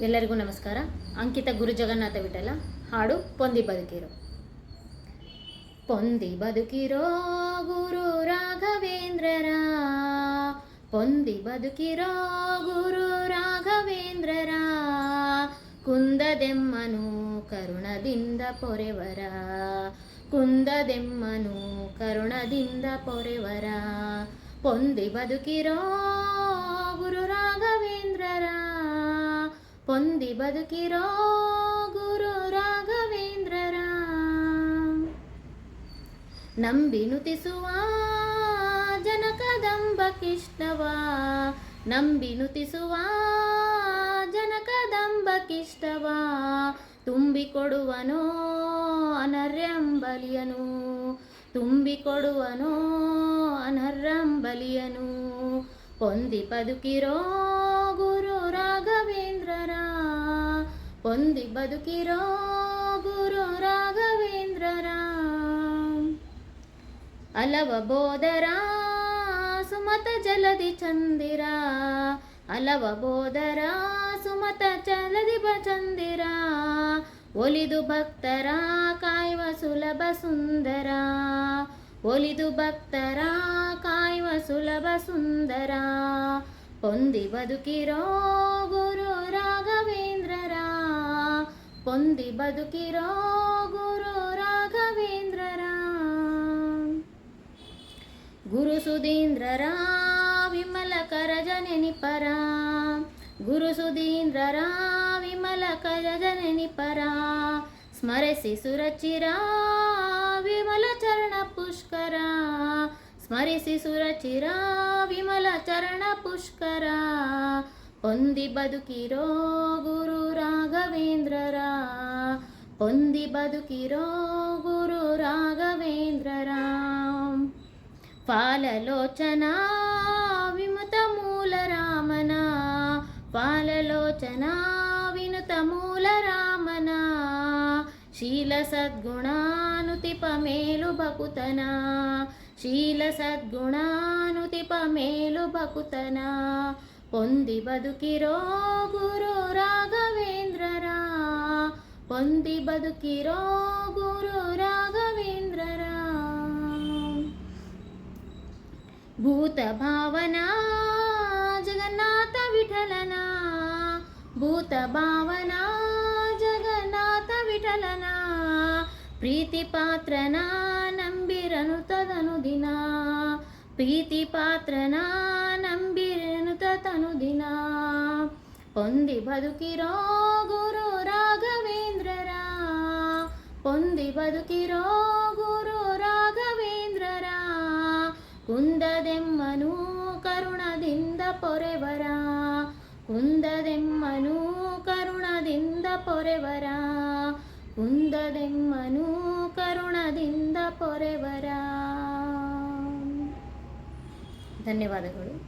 ಎಲ್ಲರಿಗೂ ನಮಸ್ಕಾರ. ಅಂಕಿತ ಗುರು ಜಗನ್ನಾಥ ವಿಠಲ, ಹಾಡು ಪೊಂದಿ ಬದುಕಿರೋ. ಪೊಂದಿ ಬದುಕಿರೋ ಗುರು ರಾಘವೇಂದ್ರರ. ಪೊಂದಿ ಬದುಕಿರೋ ಗುರು ರಾಘವೇಂದ್ರರ. ಕುಂದದೆಮ್ಮನು ಕರುಣದಿಂದ ಪೊರೆವರ. ಕುಂದದೆಮ್ಮನು ಕರುಣದಿಂದ ಪೊರೆವರ. ಪೊಂದಿ ಬದುಕಿರೋ ಗುರು ರಾಘವೇಂದ್ರರ. ಪೊಂದಿ ಬದುಕಿರೋ ಗುರು ರಾಘವೇಂದ್ರರ ನಂಬಿ ನುತಿಸುವ ಜನಕದಂಬ ಕಿಷ್ಟವ ನಂಬಿ ನುತಿಸುವ ಜನಕದಂಬ ಕಿಷ್ಟವ ತುಂಬಿಕೊಡುವನೋ ಅನರ್ಯಂಬಲಿಯನು ತುಂಬಿಕೊಡುವನೋ ಅನರ್ಯಂಬಲಿಯನು ಪೊಂದಿ ಬದುಕಿರೋ ಪೊಂದಿ ಬದುಕಿರೋ ಗುರು ರಾಘವೇಂದ್ರರ ಅಲವ ಬೋದರ ಸುಮತ ಜಲದಿ ಚಂದಿರ ಅಲವ ಬೋದರ ಸುಮತ ಜಲದಿ ಬ ಚಂದಿರ ಒಲಿದು ಭಕ್ತರ ಕಾಯುವ ಸುಲಭ ಸುಂದರ ಒಲಿದು ಭಕ್ತರ ಕಾಯುವ ಸುಲಭ ಸುಂದರ ಪೊಂದಿ ಬದುಕಿರೋ ಗುರು ರಾಘವೇಂದ್ರರ పొంది బతుకిరో గురు రాఘవేంద్ర రామ్ గురు సుధీంద్ర రామ్ విమల కరజనని పరా. గురు సుధీంద్ర రామ్ విమల కరజనని పరా. స్మరసి సురచిరా విమల చరణ పుష్కరా. స్మరసి సురచిరా విమల చరణ పుష్కరా. ಹೊಂದಿ ಬದುಕಿರೋ ಗುರು ರಾಘವೇಂದ್ರರ ಹೊಂದಿ ಬದುಕಿರೋ ಗುರು ರಾಘವೇಂದ್ರರ ಪಾಲಲೋಚನ ವಿಮುತ ಮೂಲ ರಾಮನ ಪಾಲಲೋಚನ ವಿನುತ ಮೂಲ ರಾಮನ ಶೀಲ ಸದ್ಗುಣಾನುತಿಪ ಮೇಲು ಬಕುತನ ಶೀಲ ಸದ್ಗುಣಾನುತಿಪ ಮೇಲು ಬಕುತನ ಪೊಂದಿ ಬದುಕಿರೋ ಗುರು ರಾಘವೇಂದ್ರರ ಪೊಂದಿ ಬದುಕಿರೋ ಗುರು ರಾಘವೇಂದ್ರರ ಭೂತ ಭಾವನಾ ಜಗನ್ನಾಥ ವಿಠಲನ ಭೂತ ಭಾವನಾ ಜಗನ್ನಾಥ ವಿಠಲನ ಪ್ರೀತಿ ಪಾತ್ರನ ನಂಬಿರನು ತದನು ದಿನ ಪ್ರೀತಿ ಪಾತ್ರನ ನಂಬಿರನು ತನು ದಿನ ಹೊಂದಿ ಬದುಕಿರೋ ಗುರು ರಾಘವೇಂದ್ರರ. ಹೊಂದಿ ಬದುಕಿರೋ ಗುರು ರಾಘವೇಂದ್ರರ. ಕುಂದದೆಮ್ಮನು ಕರುಣದಿಂದ ಪೊರೆವರ. ಕುಂದದೆಮ್ಮನು ಕರುಣದಿಂದ ಪೊರೆವರ. ಕುಂದದೆಮ್ಮನು ಕರುಣದಿಂದ ಪೊರೆವರ. ಧನ್ಯವಾದಗಳು.